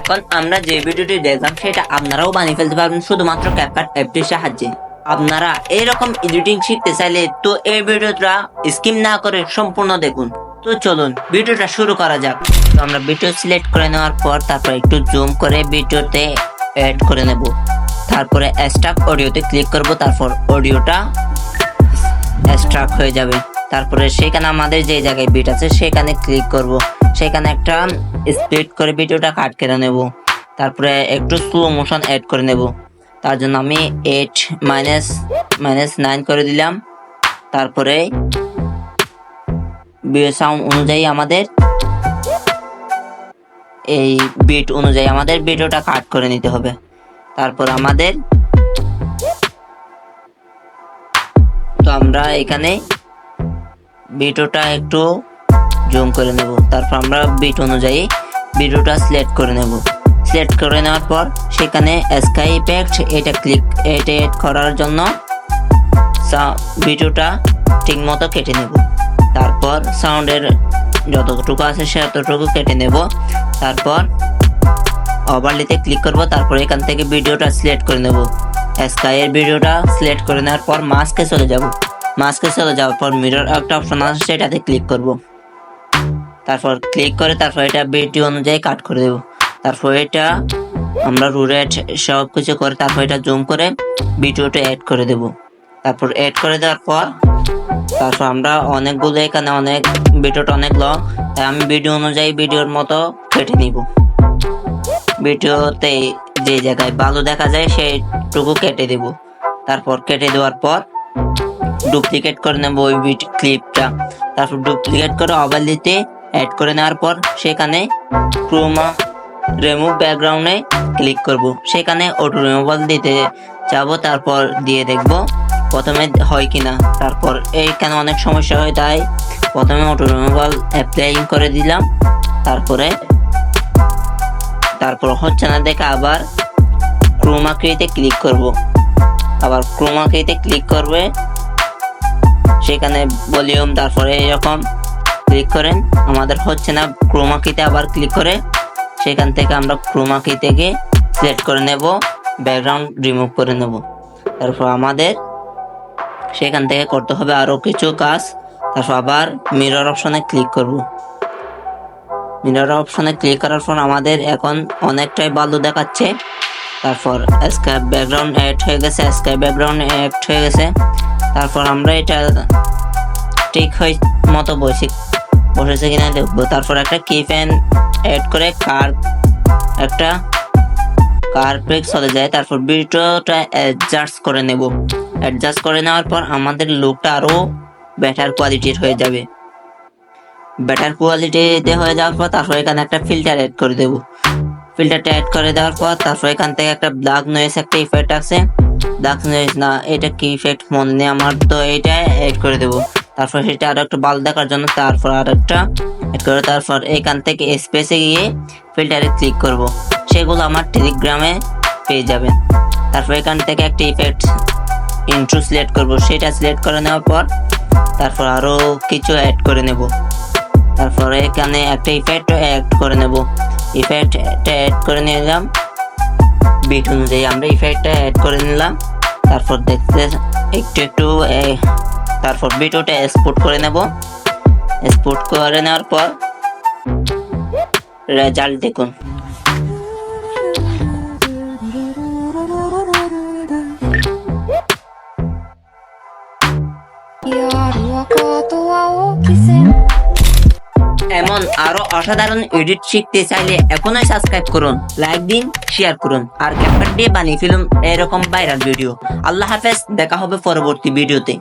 এখন আমরা যে ভিডিওটি দেখলাম, সেটা আপনারাও বানিয়ে ফেলতে পারবেন শুধুমাত্র ক্যাপকাট অ্যাপটির সাহায্যে। আপনারা এইরকম এডিটিং শিখতে চাইলে তো এই ভিডিওটা স্কিম না করে সম্পূর্ণ দেখুন। তো চলুন, ভিডিওটা শুরু করা যাক। তো আমরা ভিডিও সিলেক্ট করে নেওয়ার পর তারপর একটু জুম করে ভিডিওতে অ্যাড করে নেব। তারপরে স্টাক অডিওতে ক্লিক করব, তারপর অডিওটা স্ট্রাক হয়ে যাবে। তারপরে সেখানে আমাদের যে জায়গায় বিট আছে, সেখানে ক্লিক করব। সেখানে একটা স্প্লিট করে ভিডিওটা কাট করে নেব। তারপরে একটু স্লো মোশন অ্যাড করে নেব। তার জন্য আমি এইট মাইনাস মাইনাস নাইন করে দিলাম। তারপরে সাউন্ড অনুযায়ী আমাদের এই বিট অনুযায়ী আমাদের ভিডিওটা কাট করে নিতে হবে। তারপর আমাদের তো আমরা এখানে ভিডিওটা একটু জুম করে নেব। তারপর আমরা বিট অনুযায়ী ভিডিওটা সিলেক্ট করে নেব। সিলেক্ট করে নেওয়ার পর সেখানে স্কাই ইফেক্ট এটা ক্লিক এটা এড করার জন্য সা- ভিডিওটা ঠিক মতো কেটে নেব। তারপর সাউন্ডের যতটুকু আছে সেতটুকু কেটে নেব। তারপর ওভারলিতে ক্লিক করব, তারপর এখান থেকে ভিডিওটা সিলেক্ট করে নেব। স্কাইয়ের ভিডিওটা সিলেক্ট করে নেওয়ার পর মাস্কে চলে যাব। মাস্কে চলে যাওয়ার পর মিরর একটা অপশন আছে, সেটাতে ক্লিক করব। তারপর ক্লিক করে তারপর এটা ভিডিও অনুযায়ী কাট করে দেব। তারপর এটা আমরা রুরেট সব কিছু করে তারপর এটা জুম করে ভিডিওটা অ্যাড করে দেব। তারপর অ্যাড করে দেওয়ার পর তারপর আমরা অনেকগুলো এখানে অনেক ভিডিওটা অনেক লং তাই আমি ভিডিও অনুযায়ী ভিডিওর মতো কেটে নিব। ভিডিওতে যে জায়গায় ভালো দেখা যায়, সেইটুকু কেটে দেব। তারপর কেটে দেওয়ার পর ডুপ্লিকেট করে নেব ওই ক্লিপটা তারপর ডুপ্লিকেট করে ওভারলিতে অ্যাড করে নেওয়ার পর সেখানে ক্রোমা রিমুভ ব্যাকগ্রাউন্ডে ক্লিক করব। সেখানে অটো রিমুভাল দিতে যাব, তারপর দিয়ে দেখব প্রথমে হয় কিনা। তারপর এইখানে অনেক সমস্যা হয় তাই প্রথমে অটো রিমুভাল অ্যাপ্লাইং করে দিলাম, তারপরে তারপর হচ্ছে না, দেখে আবার ক্রোমাকিতে ক্লিক করব। আবার ক্রোমাকিতে ক্লিক করবে সেখানে ভলিউম, তারপরে এরকম ক্লিক করেন। আমাদের হচ্ছে না ক্রোমাকিতে আবার ক্লিক করে সেখান থেকে আমরা ক্রোমাকি থেকে সিলেক্ট করে নেব ব্যাকগ্রাউন্ড রিমুভ করে নেব। তারপর আমাদের সেখান থেকে করতে হবে আরও কিছু কাজ। তারপর আবার মিরর অপশনে ক্লিক করব। মিরর অপশনে ক্লিক করার পর আমাদের এখন অনেকটাই ভালো দেখাচ্ছে। তারপর স্কাই ব্যাকগ্রাউন্ড অ্যাড হয়ে গেছে স্কাই ব্যাকগ্রাউন্ড অ্যাড হয়ে গেছে। তারপর আমরা এটা ঠিক হয়ে মতো বসে, বসেছে কিনা দেখব। তারপর একটা কি ফ্যান অ্যাড করে কার একটা কার ব্রেক চলে যায়। তারপর ভিডিওটা অ্যাডজাস্ট করে নেব। অ্যাডজাস্ট করে নেওয়ার পর আমাদের লুকটা আরও বেটার কোয়ালিটির হয়ে যাবে। বেটার কোয়ালিটিতে হয়ে যাওয়ার পর তারপর এখানে একটা ফিল্টার অ্যাড করে দেবো। ফিল্টারটা অ্যাড করে দেওয়ার পর তারপর এখান থেকে একটা ব্ল্যাক নয়েস একটা ইফেক্ট আছে নয়েস না, এটা কি ইফেক্ট মনে নেই আমার, তো এটা অ্যাড করে দেবো। তারপর সেটা আরও একটু ভালো দেখার জন্য তারপর আর একটা অ্যাড করে তারপর এখান থেকে স্পেসে গিয়ে ফিল্টারে ক্লিক করব। সেগুলো আমার টেলিগ্রামে পেয়ে যাবেন। তারপর এখান থেকে একটা ইফেক্ট ইন্ট্রো সিলেক্ট করব। সেটা সিলেক্ট করে নেওয়ার পর তারপর আরও কিছু অ্যাড করে নেব। তারপরে এখানে একটা ইফেক্ট অ্যাড করে নেব। ইফেক্টটা অ্যাড করে নিলাম। বিট অনুযায়ী আমরা ইফেক্টটা অ্যাড করে নিলাম। তারপর দেখতে একটু একটু তারপর ভিডিওটা এক্সপোর্ট করে নেব। এক্সপোর্ট করে নেওয়ার পর রেজাল্ট দেখুন। এমন আরও অসাধারণ এডিট শিখতে চাইলে এখনই সাবস্ক্রাইব করুন লাইক দিন শেয়ার করুন, আর ক্যাপকাট দিয়ে বানিয়ে ফেলুন এরকম ভাইরাল ভিডিও আল্লাহ হাফেজ, দেখা হবে পরবর্তী ভিডিওতে